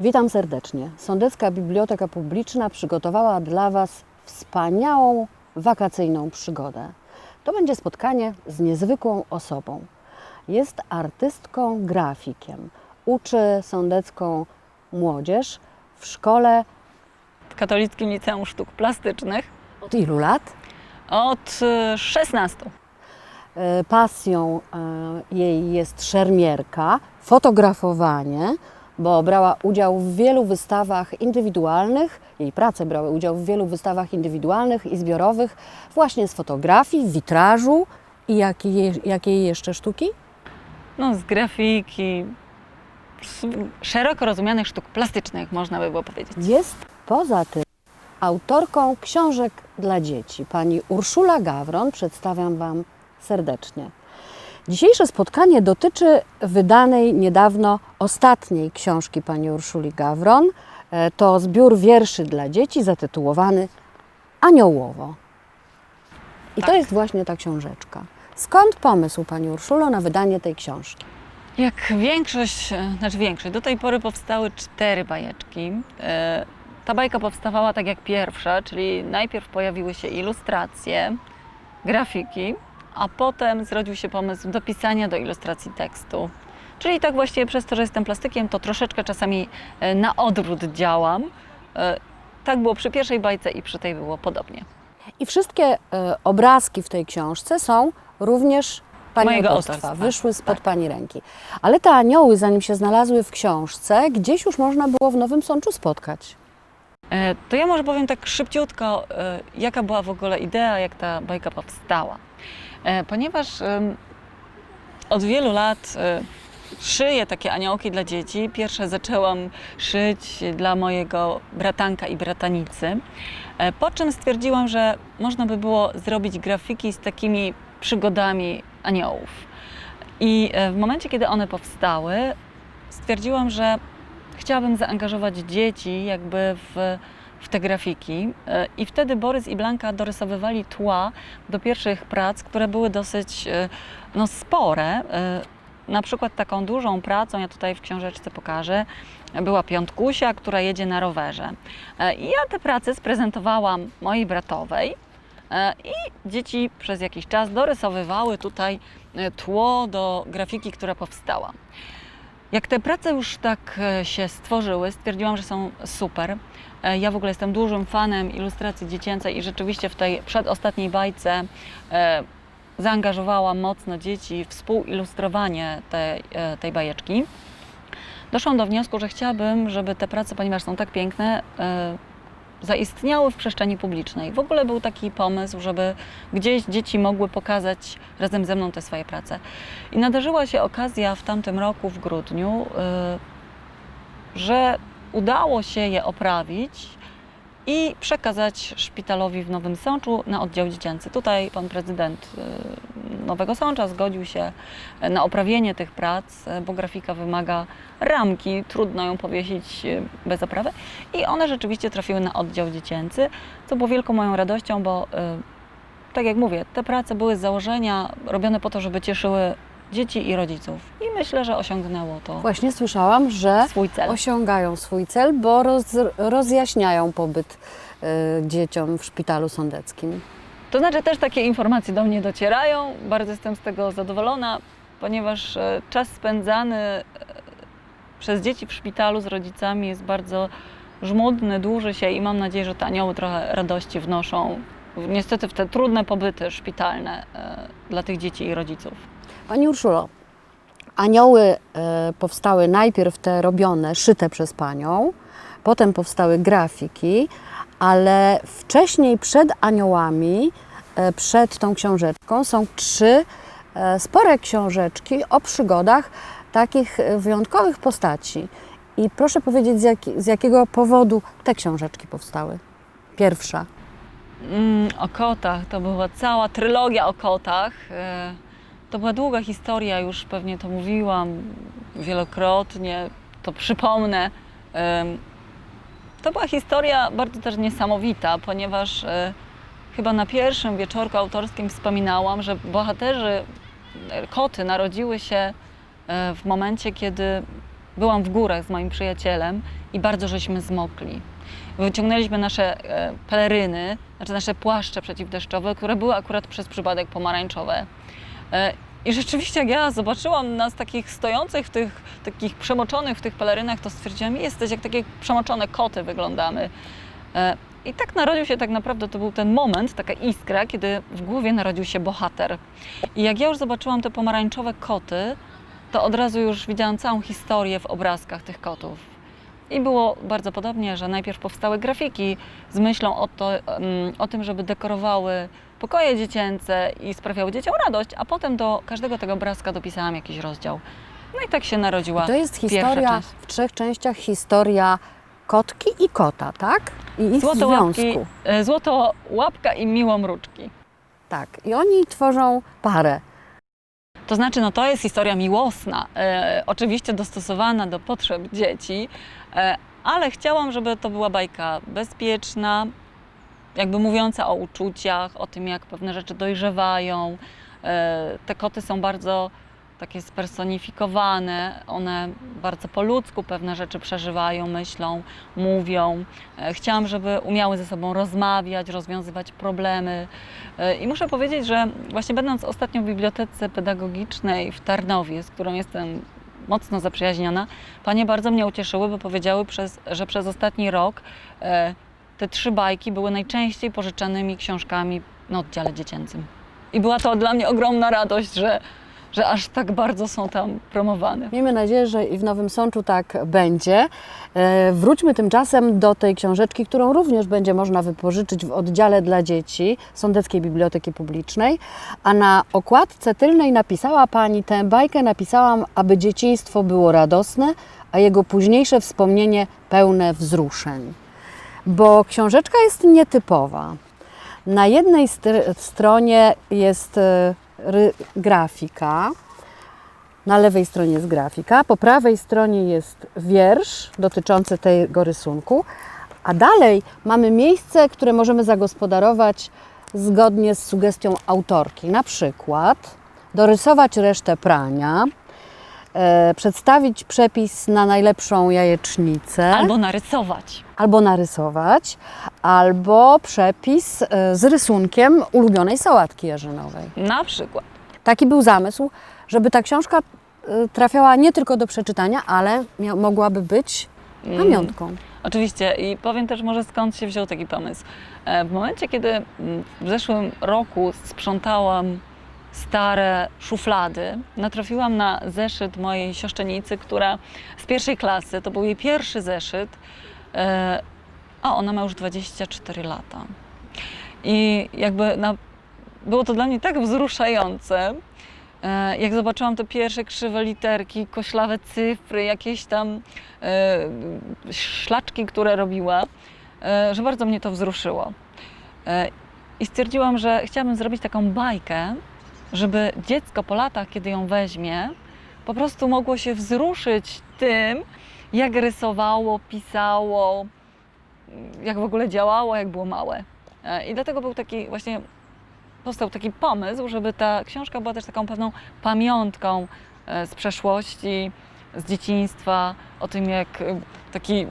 Witam serdecznie. Sądecka Biblioteka Publiczna przygotowała dla Was wspaniałą wakacyjną przygodę. To będzie spotkanie z niezwykłą osobą. Jest artystką, grafikiem. Uczy sądecką młodzież w szkole w Katolickim Liceum Sztuk Plastycznych od ilu lat? od y, 16. E, Pasją e, jej jest szermierka, fotografowanie, bo brała udział w wielu wystawach indywidualnych. Jej prace brały udział w wielu wystawach indywidualnych i zbiorowych, właśnie z fotografii, witrażu i jakiej, jakiej jeszcze sztuki? No, z grafiki, z szeroko rozumianych sztuk plastycznych, można by było powiedzieć. Jest poza tym autorką książek dla dzieci. Pani Urszula Gawron przedstawiam Wam serdecznie. Dzisiejsze spotkanie dotyczy wydanej niedawno ostatniej książki pani Urszuli Gawron. E, To zbiór wierszy dla dzieci zatytułowany Aniołowo. I to Tak. jest właśnie ta książeczka. Skąd pomysł pani Urszulo na wydanie tej książki? Jak większość, e, znaczy większość, do tej pory powstały cztery bajeczki. E, Ta bajka powstawała tak jak pierwsza, czyli najpierw pojawiły się ilustracje, grafiki, a potem zrodził się pomysł dopisania do ilustracji tekstu. Czyli tak właściwie przez to, że jestem plastykiem, to troszeczkę czasami e, na odwrót działam. E, Tak było przy pierwszej bajce i przy tej było podobnie. I wszystkie e, obrazki w tej książce są również pani Mojego autorstwa, autorstwa, wyszły spod tak. pani ręki. Ale te anioły, zanim się znalazły w książce, gdzieś już można było w Nowym Sączu spotkać. To ja może powiem tak szybciutko, jaka była w ogóle idea, jak ta bajka powstała. Ponieważ od wielu lat szyję takie aniołki dla dzieci. Pierwsze zaczęłam szyć dla mojego bratanka i bratanicy. E, Po czym stwierdziłam, że można by było zrobić grafiki z takimi przygodami aniołów. I e, w momencie, kiedy one powstały, stwierdziłam, że chciałabym zaangażować dzieci jakby w, w te grafiki. E, I wtedy Borys i Blanka dorysowywali tła do pierwszych prac, które były dosyć no, spore. Na przykład taką dużą pracą, ja tutaj w książeczce pokażę, była Piątkusia, która jedzie na rowerze. E, I ja te prace sprezentowałam mojej bratowej e, i dzieci przez jakiś czas dorysowywały tutaj e, tło do grafiki, która powstała. Jak te prace już tak się stworzyły, stwierdziłam, że są super. Ja w ogóle jestem dużym fanem ilustracji dziecięcej i rzeczywiście w tej przedostatniej bajce e, zaangażowałam mocno dzieci w współuilustrowanie tej, e, tej bajeczki. Doszłam do wniosku, że chciałabym, żeby te prace, ponieważ są tak piękne, e, zaistniały w przestrzeni publicznej. W ogóle był taki pomysł, żeby gdzieś dzieci mogły pokazać razem ze mną te swoje prace. I nadarzyła się okazja w tamtym roku, w grudniu, y, że udało się je oprawić i przekazać szpitalowi w Nowym Sączu na oddział dziecięcy. Tutaj pan prezydent y, Nowego Sącza zgodził się na oprawienie tych prac, y, bo grafika wymaga ramki, trudno ją powiesić y, bez oprawy. I one rzeczywiście trafiły na oddział dziecięcy, co było wielką moją radością, bo y, tak jak mówię, te prace były z założenia robione po to, żeby cieszyły dzieci i rodziców. I myślę, że osiągnęło to Właśnie słyszałam, że swój cel. osiągają swój cel, bo roz, rozjaśniają pobyt e, dzieciom w szpitalu sądeckim. To znaczy też takie informacje do mnie docierają. Bardzo jestem z tego zadowolona, ponieważ e, czas spędzany e, przez dzieci w szpitalu z rodzicami jest bardzo żmudny, dłuży się i mam nadzieję, że te anioły trochę radości wnoszą niestety w te trudne pobyty szpitalne e, dla tych dzieci i rodziców. Pani Urszulo, anioły e, powstały najpierw te robione, szyte przez panią, potem powstały grafiki, ale wcześniej przed aniołami, e, przed tą książeczką są trzy spore książeczki o przygodach takich wyjątkowych postaci. I proszę powiedzieć, z, jaki, z jakiego powodu te książeczki powstały? Pierwsza. Mm, o kotach, to była cała trylogia o kotach. E, To była długa historia, już pewnie to mówiłam wielokrotnie, to przypomnę. Em, To była historia bardzo też niesamowita, ponieważ e, chyba na pierwszym wieczorku autorskim wspominałam, że bohaterzy, e, koty narodziły się e, w momencie, kiedy byłam w górach z moim przyjacielem i bardzo żeśmy zmokli. Wyciągnęliśmy nasze e, peleryny, znaczy nasze płaszcze przeciwdeszczowe, które były akurat przez przypadek pomarańczowe. E, I rzeczywiście, jak ja zobaczyłam nas takich stojących w tych, takich przemoczonych w tych pelerynach, to stwierdziłam, jesteś jak takie przemoczone koty wyglądamy. E, I tak narodził się tak naprawdę, to był ten moment, taka iskra, kiedy w głowie narodził się bohater. I jak ja już zobaczyłam te pomarańczowe koty, to od razu już widziałam całą historię w obrazkach tych kotów. I było bardzo podobnie, że najpierw powstały grafiki z myślą o, to, em, o tym, żeby dekorowały pokoje dziecięce i sprawiały dzieciom radość, a potem do każdego tego obrazka dopisałam jakiś rozdział. No i tak się narodziła To jest historia w trzech częściach, historia kotki i kota, tak? I ich Złotołapki, związku. e, Złotołapka i Miłomruczki. Tak. I oni tworzą parę. To znaczy, no to jest historia miłosna, e, oczywiście dostosowana do potrzeb dzieci, e, ale chciałam, żeby to była bajka bezpieczna, jakby mówiąca o uczuciach, o tym, jak pewne rzeczy dojrzewają. E, te koty są bardzo takie spersonifikowane, one bardzo po ludzku pewne rzeczy przeżywają, myślą, mówią. E, chciałam, żeby umiały ze sobą rozmawiać, rozwiązywać problemy. E, I muszę powiedzieć, że właśnie będąc ostatnio w bibliotece pedagogicznej w Tarnowie, z którą jestem mocno zaprzyjaźniona, panie bardzo mnie ucieszyły, bo powiedziały, przez, że przez ostatni rok e, te trzy bajki były najczęściej pożyczanymi książkami na oddziale dziecięcym. I była to dla mnie ogromna radość, że, że aż tak bardzo są tam promowane. Miejmy nadzieję, że i w Nowym Sączu tak będzie. E, Wróćmy tymczasem do tej książeczki, którą również będzie można wypożyczyć w oddziale dla dzieci Sądeckiej Biblioteki Publicznej. A na okładce tylnej napisała Pani tę bajkę, napisałam, aby dzieciństwo było radosne, a jego późniejsze wspomnienie pełne wzruszeń. Bo książeczka jest nietypowa. Na jednej str- stronie jest e, grafika, na lewej stronie jest grafika, po prawej stronie jest wiersz dotyczący tego rysunku, a dalej mamy miejsce, które możemy zagospodarować zgodnie z sugestią autorki. Na przykład dorysować resztę prania, e, przedstawić przepis na najlepszą jajecznicę Albo narysować. albo narysować, albo przepis e, z rysunkiem ulubionej sałatki jarzynowej. Na przykład. Taki był zamysł, żeby ta książka e, trafiała nie tylko do przeczytania, ale mia- mogłaby być Mm. pamiątką. Oczywiście i powiem też może skąd się wziął taki pomysł. E, W momencie, kiedy mm, w zeszłym roku sprzątałam stare szuflady, natrafiłam na zeszyt mojej siostrzenicy, która z pierwszej klasy, to był jej pierwszy zeszyt, e, a ona ma już 24 lata. I jakby na, było to dla mnie tak wzruszające, E, Jak zobaczyłam te pierwsze krzywe literki, koślawe cyfry, jakieś tam e, szlaczki, które robiła, że bardzo mnie to wzruszyło. I stwierdziłam, że chciałabym zrobić taką bajkę, żeby dziecko po latach, kiedy ją weźmie, po prostu mogło się wzruszyć tym, jak rysowało, pisało, jak w ogóle działało, jak było małe. E, I dlatego był taki właśnie powstał taki pomysł, żeby ta książka była też taką pewną pamiątką e, z przeszłości, z dzieciństwa, o tym, jak taki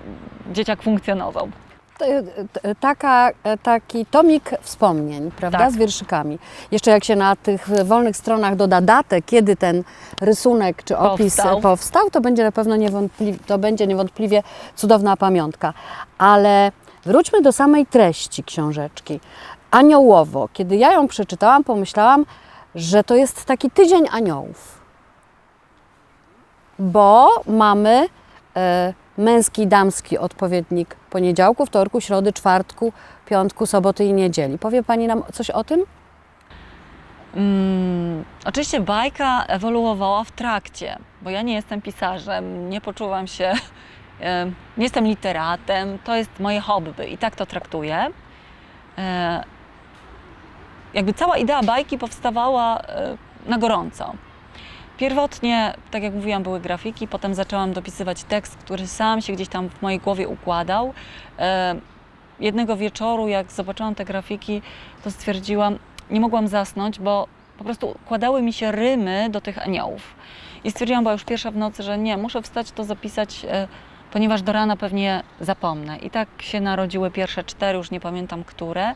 dzieciak funkcjonował. Taka, taki tomik wspomnień, prawda, Tak. z wierszykami. Jeszcze jak się na tych wolnych stronach doda datę, kiedy ten rysunek czy opis Powstał. powstał, to będzie na pewno niewątpliwie, to będzie niewątpliwie cudowna pamiątka. Ale wróćmy do samej treści książeczki. Aniołowo. Kiedy ja ją przeczytałam, pomyślałam, że to jest taki tydzień aniołów. Bo mamy e, męski i damski odpowiednik poniedziałku, wtorku, środy, czwartku, piątku, soboty i niedzieli. Powie Pani nam coś o tym? Mm, oczywiście bajka ewoluowała w trakcie, bo ja nie jestem pisarzem, nie poczuwam się, e, nie jestem literatem, to jest moje hobby i tak to traktuję. E, jakby cała idea bajki powstawała e, na gorąco. Pierwotnie, tak jak mówiłam, były grafiki, potem zaczęłam dopisywać tekst, który sam się gdzieś tam w mojej głowie układał. E, jednego wieczoru, jak zobaczyłam te grafiki, to stwierdziłam, nie mogłam zasnąć, bo po prostu układały mi się rymy do tych aniołów. I stwierdziłam, była już pierwsza w nocy, że nie, muszę wstać to zapisać, e, ponieważ do rana pewnie zapomnę. I tak się narodziły pierwsze cztery, już nie pamiętam które.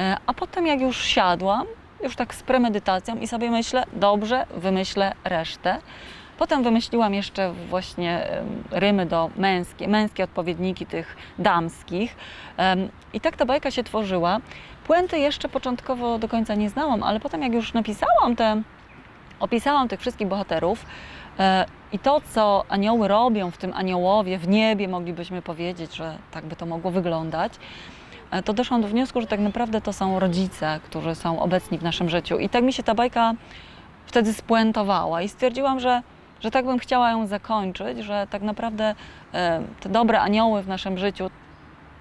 E, A potem jak już siadłam, już tak z premedytacją i sobie myślę, dobrze, wymyślę resztę. Potem wymyśliłam jeszcze właśnie rymy do męskie, męskie odpowiedniki tych damskich. I tak ta bajka się tworzyła. Puenty jeszcze początkowo do końca nie znałam, ale potem jak już napisałam te, opisałam tych wszystkich bohaterów e, i to, co anioły robią w tym aniołowie, w niebie, moglibyśmy powiedzieć, że tak by to mogło wyglądać, to doszłam do wniosku, że tak naprawdę to są rodzice, którzy są obecni w naszym życiu. I tak mi się ta bajka wtedy spuentowała i stwierdziłam, że, że tak bym chciała ją zakończyć, że tak naprawdę e, te dobre anioły w naszym życiu,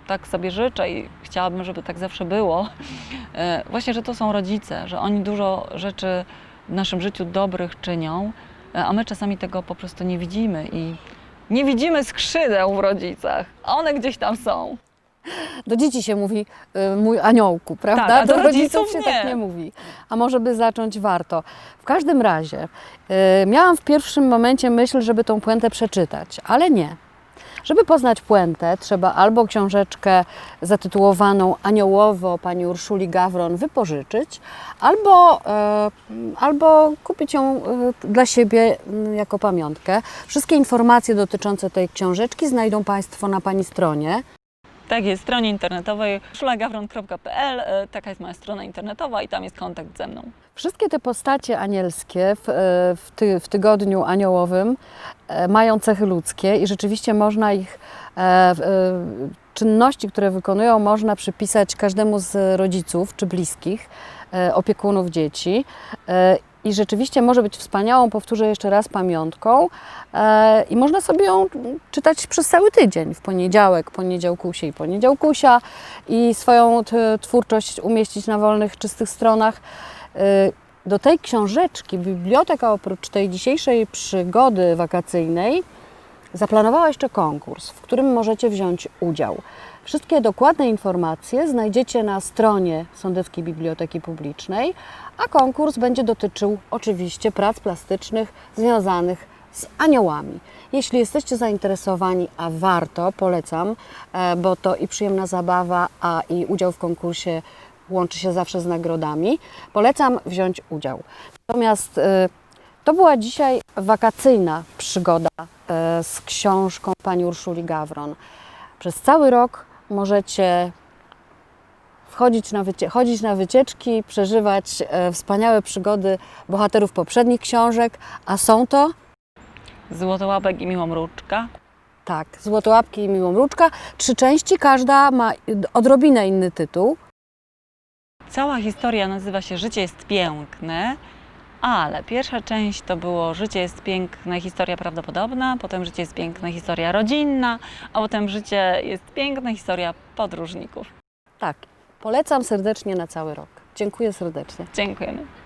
tak sobie życzę i chciałabym, żeby tak zawsze było, e, właśnie, że to są rodzice, że oni dużo rzeczy w naszym życiu dobrych czynią, e, a my czasami tego po prostu nie widzimy i nie widzimy skrzydeł w rodzicach, one gdzieś tam są. Do dzieci się mówi y, mój aniołku, prawda? Tak, a do rodziców się nie. tak nie mówi. A może by zacząć warto. W każdym razie y, miałam w pierwszym momencie myśl, żeby tą puentę przeczytać, ale nie. Żeby poznać puentę, trzeba albo książeczkę zatytułowaną Aniołowo pani Urszuli Gawron wypożyczyć, albo, e, albo kupić ją e, dla siebie m, jako pamiątkę. Wszystkie informacje dotyczące tej książeczki znajdą Państwo na Pani stronie. Tak jest, stronie internetowej szulagawron.pl, e, taka jest moja strona internetowa i tam jest kontakt ze mną. Wszystkie te postacie anielskie w, e, w, ty, w tygodniu aniołowym e, mają cechy ludzkie i rzeczywiście można ich czynności, które wykonują, można przypisać każdemu z rodziców czy bliskich, opiekunów dzieci. E, I rzeczywiście może być wspaniałą, powtórzę jeszcze raz, pamiątką. E, I można sobie ją czytać przez cały tydzień, w poniedziałek, poniedziałkusie i poniedziałkusia i swoją twórczość umieścić na wolnych, czystych stronach. Y, Do tej książeczki biblioteka oprócz tej dzisiejszej przygody wakacyjnej zaplanowała jeszcze konkurs, w którym możecie wziąć udział. Wszystkie dokładne informacje znajdziecie na stronie Sądeckiej Biblioteki Publicznej, a konkurs będzie dotyczył oczywiście prac plastycznych związanych z aniołami. Jeśli jesteście zainteresowani, a warto, polecam, e, bo to i przyjemna zabawa, a i udział w konkursie łączy się zawsze z nagrodami, polecam wziąć udział. Natomiast e, to była dzisiaj wakacyjna przygoda e, z książką pani Urszuli Gawron. Przez cały rok możecie wchodzić na chodzić na wycieczki, przeżywać e, wspaniałe przygody bohaterów poprzednich książek, a są to Złotołapek i Miłomruczka. tak, Złotołapki i Miłomruczka. Trzy części, każda ma odrobinę inny tytuł. Cała historia nazywa się Życie jest piękne, ale pierwsza część to było Życie jest piękne, historia prawdopodobna, potem Życie jest piękne, historia rodzinna, a potem Życie jest piękne, historia podróżników. Tak, polecam serdecznie na cały rok. Dziękuję serdecznie. Dziękujemy.